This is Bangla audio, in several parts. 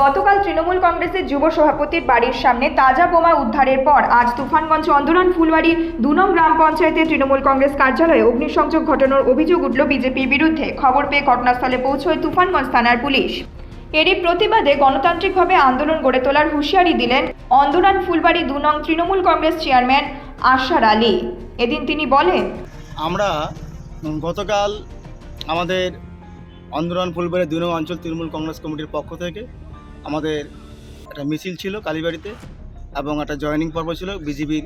গতকাল তৃণমূল কংগ্রেসের যুব সভাপতির বাড়ির সামনে তাজা বোমা উদ্ধারের পর আজ তুফানগঞ্জ অন্দরান ফুলবাড়ি দু নং গ্রাম পঞ্চায়েতে তৃণমূল কংগ্রেস কার্যালয়ে অগ্নিসংযোগ ঘটানোর অভিযোগ উঠল বিজেপির বিরুদ্ধে। খবর পেয়ে ঘটনাস্থলে পৌঁছয় তুফানগঞ্জ থানার পুলিশ। এরই প্রতিবাদে গণতান্ত্রিকভাবে আন্দোলন গড়ে তোলার হুঁশিয়ারি দিলেন অন্দরান ফুলবাড়ি দু নং তৃণমূল কংগ্রেস চেয়ারম্যান আশার আলী। এদিন তিনি বলেন, আমরা গতকাল আমাদের আন্দোলন ফুলবাড়ি দুই নং অঞ্চল তৃণমূল কংগ্রেস কমিটির পক্ষ থেকে আমাদের একটা মিছিল ছিল কালীবাড়িতে এবং একটা জয়েনিং পর্ব ছিল। বিজেপির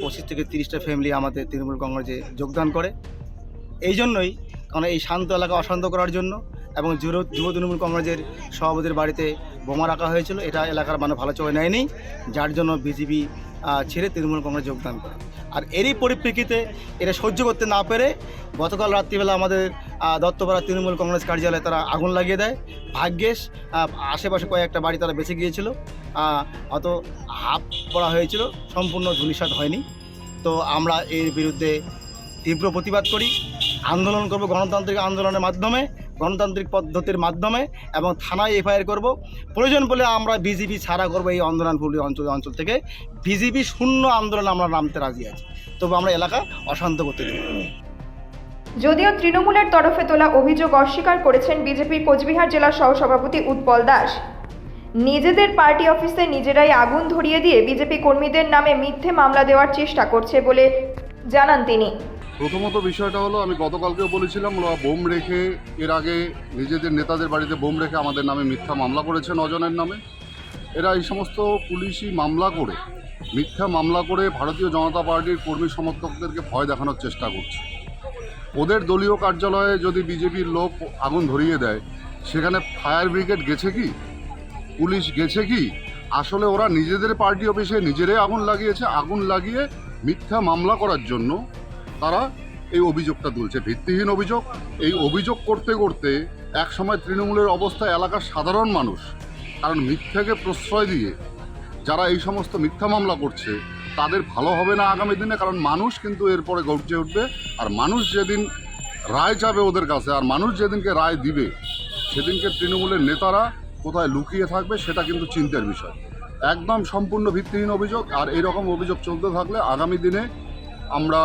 পঁচিশ থেকে তিরিশটা ফ্যামিলি আমাদের তৃণমূল কংগ্রেসে যোগদান করে। এই জন্যই কারণ এই শান্ত এলাকা অশান্ত করার জন্য এবং যুব তৃণমূল কংগ্রেসের সভাপতির বাড়িতে বোমা রাখা হয়েছিল। এটা এলাকার মানুষ ভালো চলে নেয়নি, যার জন্য বিজেপি ছেড়ে তৃণমূল কংগ্রেস যোগদান করে। আর এরই পরিপ্রেক্ষিতে এটা সহ্য করতে না পেরে গতকাল রাত্রিবেলা আমাদের দত্তপাড়া তৃণমূল কংগ্রেস কার্যালয়ে তারা আগুন লাগিয়ে দেয়। ভাগ্যেশ আশেপাশে কয়েকটা বাড়ি তারা বেঁচে গিয়েছিল। অত হাফ পড়া হয়েছিল, সম্পূর্ণ ধূলিসাৎ হয়নি। তো আমরা এর বিরুদ্ধে তীব্র প্রতিবাদ করি। আন্দোলন করব গণতান্ত্রিক আন্দোলনের মাধ্যমে, গণতান্ত্রিক পদ্ধতির মাধ্যমে এবং থানায় এফআইআর করব। প্রয়োজন বলে আমরা বিজেপি ছাড়া করব এই আন্দোলন ফুলি অঞ্চল অঞ্চল থেকে। বিজেপি শূন্য আন্দোলন আমরা নামতে রাজি আছি। তবু আমরা এলাকা অশান্ত করতে দেব। যদিও তৃণমূলের তরফে তোলা অভিযোগ অস্বীকার করেছেন বিজেপির কোচবিহার জেলার সহসভাপতি উৎপল দাস। নিজেদের পার্টি অফিসে নিজেরাই আগুন ধরিয়ে দিয়ে বিজেপি কর্মীদের নামে মিথ্যে মামলা দেওয়ার চেষ্টা করছে বলে জানান তিনি। প্রথমত বিষয়টা হলো, আমি গতকালকেও বলেছিলাম, ওরা বোম রেখে এর আগে নিজেদের নেতাদের বাড়িতে বোম রেখে আমাদের নামে মিথ্যা মামলা করেছে নজনের নামে। এরা এই সমস্ত পুলিশি মামলা করে, মিথ্যা মামলা করে ভারতীয় জনতা পার্টির কর্মী সমর্থকদেরকে ভয় দেখানোর চেষ্টা করছে। ওদের দলীয় কার্যালয়ে যদি বিজেপির লোক আগুন ধরিয়ে দেয়, সেখানে ফায়ার ব্রিগেড গেছে কি? পুলিশ গেছে কি? আসলে ওরা নিজেদের পার্টি অফিসে নিজেরাই আগুন লাগিয়েছে, আগুন লাগিয়ে মিথ্যা মামলা করার জন্য তারা এই অভিযোগটা তুলছে। ভিত্তিহীন অভিযোগ। এই অভিযোগ করতে করতে এক সময় তৃণমূলের অবস্থা এলাকার সাধারণ মানুষ, কারণ মিথ্যাকে প্রশ্রয় দিয়ে যারা এই সমস্ত মিথ্যা মামলা করছে তাদের ভালো হবে না আগামী দিনে, কারণ মানুষ কিন্তু এরপরে গর্জে উঠবে। আর মানুষ যেদিন রায় চাবে ওদের কাছে, আর মানুষ যেদিনকে রায় দিবে, সেদিনকে তৃণমূলের নেতারা কোথায় লুকিয়ে থাকবে সেটা কিন্তু চিন্তার বিষয়। একদম সম্পূর্ণ ভিত্তিহীন অভিযোগ, আর এরকম অভিযোগ চলতে থাকলে আগামী দিনে আমরা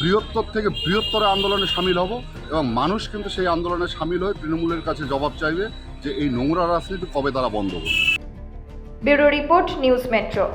বৃহত্তর থেকে বৃহত্তর আন্দোলনে সামিল হব এবং মানুষ কিন্তু সেই আন্দোলনে সামিল হয়ে তৃণমূলের কাছে জবাব চাইবে যে এই নোংরা রাজনীতি কবে তারা বন্ধ করবে। Bureau report news metro